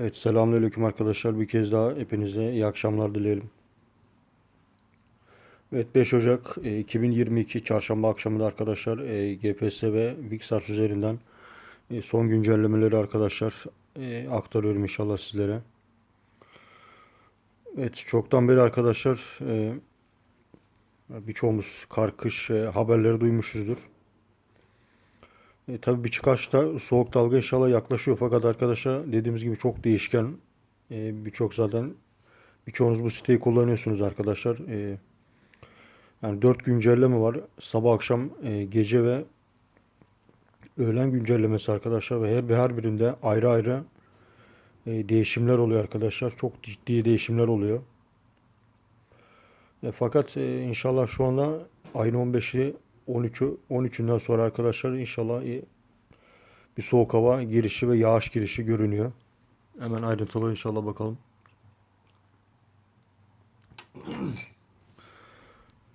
Evet, selamünaleyküm arkadaşlar. Bir kez daha hepinize iyi akşamlar dileyelim. Evet, 5 Ocak e, 2022 Çarşamba akşamı da arkadaşlar e, GPS ve Bixars üzerinden e, son güncellemeleri arkadaşlar e, aktarıyorum inşallah sizlere. Evet, çoktan beri arkadaşlar e, birçoğumuz kar kış e, haberleri duymuşuzdur. E, tabii birkaçta soğuk dalga inşallah yaklaşıyor fakat arkadaşlar dediğimiz gibi çok değişken. E, birçok zaten birçoğunuz bu siteyi kullanıyorsunuz arkadaşlar. E, yani 4 güncelleme var. Sabah akşam e, gece ve öğlen güncellemesi arkadaşlar ve her her birinde ayrı ayrı e, değişimler oluyor arkadaşlar. Çok ciddi değişimler oluyor. E, fakat e, inşallah şu anda ayın 15'i 13'ü 13'ünden sonra arkadaşlar inşallah bir soğuk hava girişi ve yağış girişi görünüyor. Hemen ayrıntılı inşallah bakalım.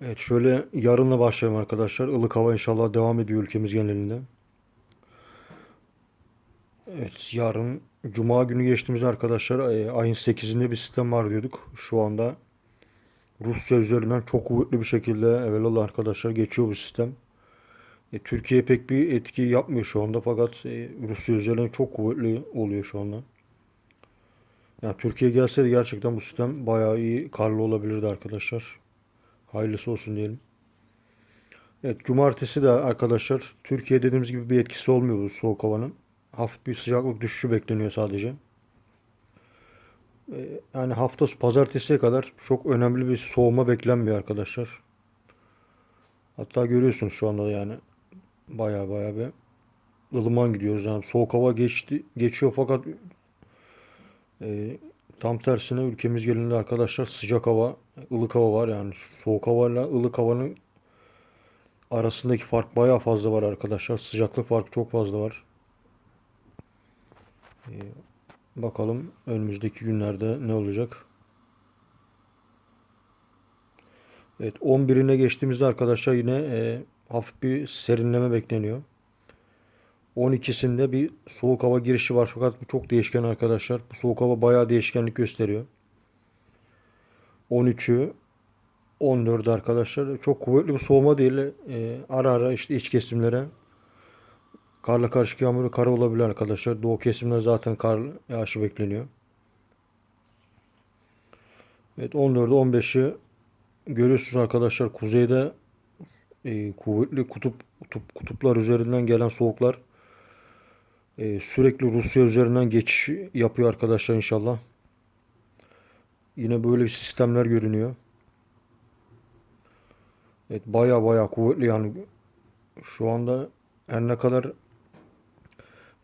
Evet şöyle yarınla başlayalım arkadaşlar. Ilık hava inşallah devam ediyor ülkemiz genelinde. Evet yarın Cuma günü geçtiğimizde arkadaşlar e, ayın 8'inde bir sistem var diyorduk. Şu anda Rusya üzerinden çok kuvvetli bir şekilde evvelallah arkadaşlar geçiyor bu sistem. E, Türkiye pek bir etki yapmıyor şu anda fakat e, Rusya üzerinden çok kuvvetli oluyor şu anda. Yani Türkiye gelseydi gerçekten bu sistem bayağı iyi karlı olabilirdi arkadaşlar. Hayırlısı olsun diyelim. Evet cumartesi de arkadaşlar Türkiye dediğimiz gibi bir etkisi olmuyor bu soğuk havanın. Hafif bir sıcaklık düşüşü bekleniyor sadece. E, Yani hafta pazartesiye kadar çok önemli bir soğuma beklenmiyor arkadaşlar. Hatta görüyorsunuz şu anda da yani baya baya bir ılıman gidiyoruz. Yani soğuk hava geçti geçiyor fakat e, tam tersine ülkemiz genelinde arkadaşlar sıcak hava, ılık hava var. Yani soğuk havayla ılık havanın arasındaki fark baya fazla var arkadaşlar. Sıcaklık farkı çok fazla var. E, bakalım önümüzdeki günlerde ne olacak? Evet 11'ine geçtiğimizde arkadaşlar yine e, hafif bir serinleme bekleniyor. 12'sinde bir soğuk hava girişi var fakat bu çok değişken arkadaşlar. Bu soğuk hava bayağı değişkenlik gösteriyor. 13'ü 14 arkadaşlar. Çok kuvvetli bir soğuma değil. E, ara ara işte iç kesimlere karla karışık yağmurlu kar olabilir arkadaşlar. Doğu kesimler zaten kar yağışı bekleniyor. Evet 14'ü 15'i görüyorsunuz arkadaşlar kuzeyde e, kuvvetli kutup, kutup kutuplar üzerinden gelen soğuklar e, sürekli Rusya üzerinden geçiş yapıyor arkadaşlar inşallah. Yine böyle bir sistemler görünüyor. Evet baya baya kuvvetli yani şu anda her ne kadar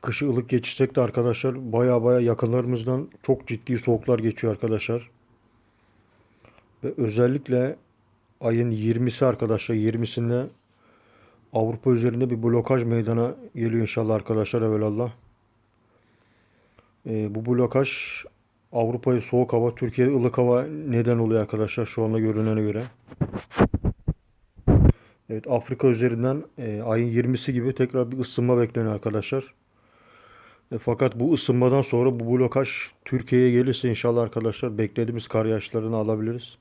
kışı ılık geçirsek de arkadaşlar baya baya yakınlarımızdan çok ciddi soğuklar geçiyor arkadaşlar. Ve özellikle ayın 20'si arkadaşlar 20'sinde Avrupa üzerinde bir blokaj meydana geliyor inşallah arkadaşlar evvelallah. Ee, bu blokaj Avrupa'ya soğuk hava, Türkiye'ye ılık hava neden oluyor arkadaşlar şu anda görünene göre. Evet Afrika üzerinden e, ayın 20'si gibi tekrar bir ısınma bekleniyor arkadaşlar. E, fakat bu ısınmadan sonra bu blokaj Türkiye'ye gelirse inşallah arkadaşlar beklediğimiz kar yağışlarını alabiliriz.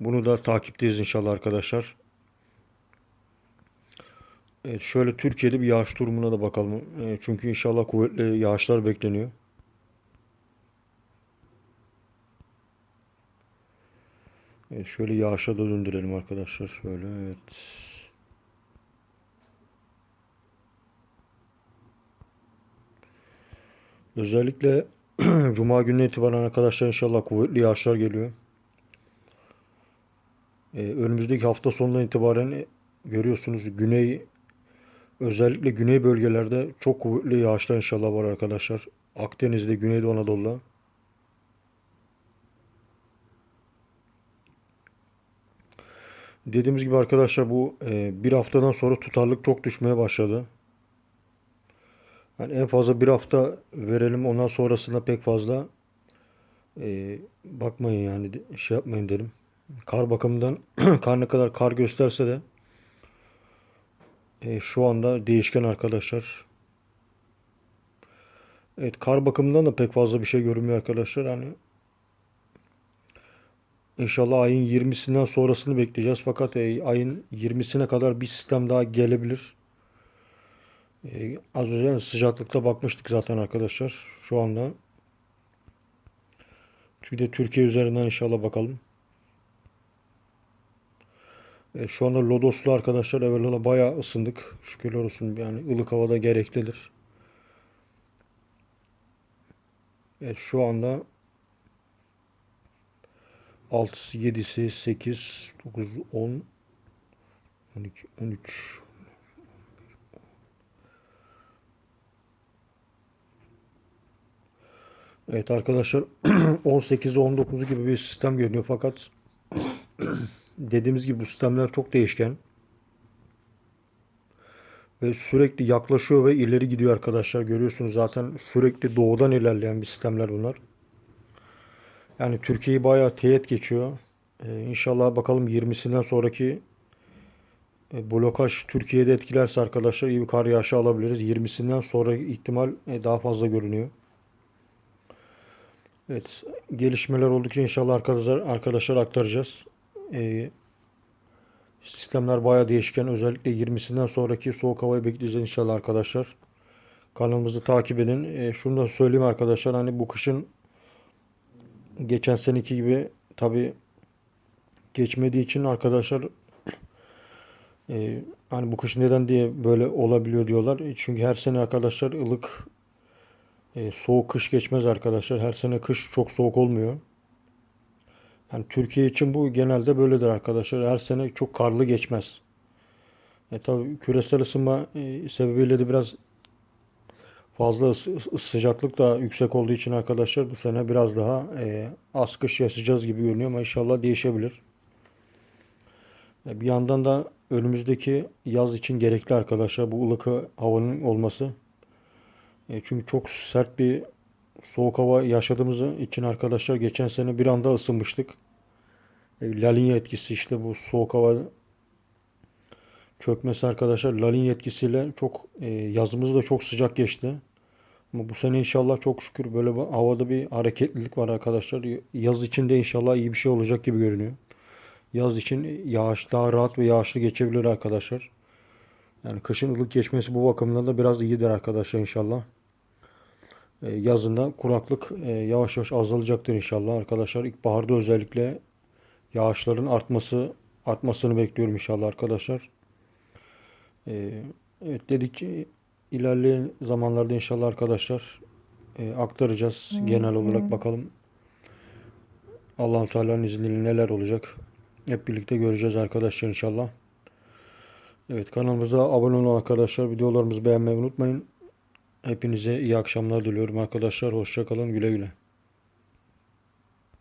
Bunu da takipteyiz inşallah arkadaşlar. Evet, şöyle Türkiye'de bir yağış durumuna da bakalım. E, çünkü inşallah kuvvetli yağışlar bekleniyor. Evet, şöyle yağışa da döndürelim arkadaşlar. Şöyle evet. Özellikle Cuma gününe itibaren arkadaşlar inşallah kuvvetli yağışlar geliyor. Ee, önümüzdeki hafta sonundan itibaren e, görüyorsunuz güney özellikle güney bölgelerde çok kuvvetli yağışlar inşallah var arkadaşlar. Akdeniz'de, Güneydoğu Anadolu'da. Dediğimiz gibi arkadaşlar bu e, bir haftadan sonra tutarlık çok düşmeye başladı. Yani en fazla bir hafta verelim ondan sonrasında pek fazla e, bakmayın yani şey yapmayın derim. Kar bakımından kar ne kadar kar gösterse de e, şu anda değişken arkadaşlar. Evet kar bakımından da pek fazla bir şey görünmüyor arkadaşlar. Hani inşallah ayın 20'sinden sonrasını bekleyeceğiz. Fakat e, ayın 20'sine kadar bir sistem daha gelebilir. E, az önce sıcaklıkta bakmıştık zaten arkadaşlar. Şu anda. Bir de Türkiye üzerinden inşallah bakalım. E, şu anda Lodos'lu arkadaşlar evvela bayağı ısındık. Şükürler olsun yani ılık havada gereklidir. Evet şu anda 6'sı 7'si 8 9 10 12 13 Evet arkadaşlar 18 19 gibi bir sistem görünüyor fakat dediğimiz gibi bu sistemler çok değişken. Ve sürekli yaklaşıyor ve ileri gidiyor arkadaşlar. Görüyorsunuz zaten sürekli doğudan ilerleyen bir sistemler bunlar. Yani Türkiye'yi bayağı teğet geçiyor. Ee, inşallah bakalım 20'sinden sonraki e, blokaj Türkiye'de etkilerse arkadaşlar iyi bir kar yağışı alabiliriz. 20'sinden sonra ihtimal e, daha fazla görünüyor. Evet, gelişmeler oldukça inşallah arkadaşlar arkadaşlar aktaracağız. Ee, sistemler bayağı değişken. Özellikle 20'sinden sonraki soğuk havayı bekleyeceğiz inşallah arkadaşlar. Kanalımızı takip edin. Ee, şunu da söyleyeyim arkadaşlar. Hani bu kışın geçen seneki gibi tabi geçmediği için arkadaşlar e, hani bu kış neden diye böyle olabiliyor diyorlar. Çünkü her sene arkadaşlar ılık e, soğuk kış geçmez arkadaşlar. Her sene kış çok soğuk olmuyor. Yani Türkiye için bu genelde böyledir arkadaşlar. Her sene çok karlı geçmez. E tabi küresel ısınma e, sebebiyle de biraz fazla ısı- sıcaklık da yüksek olduğu için arkadaşlar bu sene biraz daha e, az kış yaşayacağız gibi görünüyor ama inşallah değişebilir. E, bir yandan da önümüzdeki yaz için gerekli arkadaşlar bu ılık havanın olması. E, çünkü çok sert bir soğuk hava yaşadığımız için arkadaşlar geçen sene bir anda ısınmıştık. E, etkisi işte bu soğuk hava çökmesi arkadaşlar La etkisiyle çok e, yazımız da çok sıcak geçti. Ama bu sene inşallah çok şükür böyle bir havada bir hareketlilik var arkadaşlar. Yaz için de inşallah iyi bir şey olacak gibi görünüyor. Yaz için yağış daha rahat ve yağışlı geçebilir arkadaşlar. Yani kışın ılık geçmesi bu bakımdan da biraz iyidir arkadaşlar inşallah. E, yazında kuraklık e, yavaş yavaş azalacaktır inşallah arkadaşlar. İlkbaharda özellikle yağışların artması artmasını bekliyorum inşallah arkadaşlar. E, evet dedik ilerleyen zamanlarda inşallah arkadaşlar aktaracağız genel olarak bakalım. Allahu Teala'nın izniyle neler olacak. Hep birlikte göreceğiz arkadaşlar inşallah. Evet kanalımıza abone olun arkadaşlar. Videolarımızı beğenmeyi unutmayın. Hepinize iyi akşamlar diliyorum arkadaşlar. Hoşçakalın. Güle güle.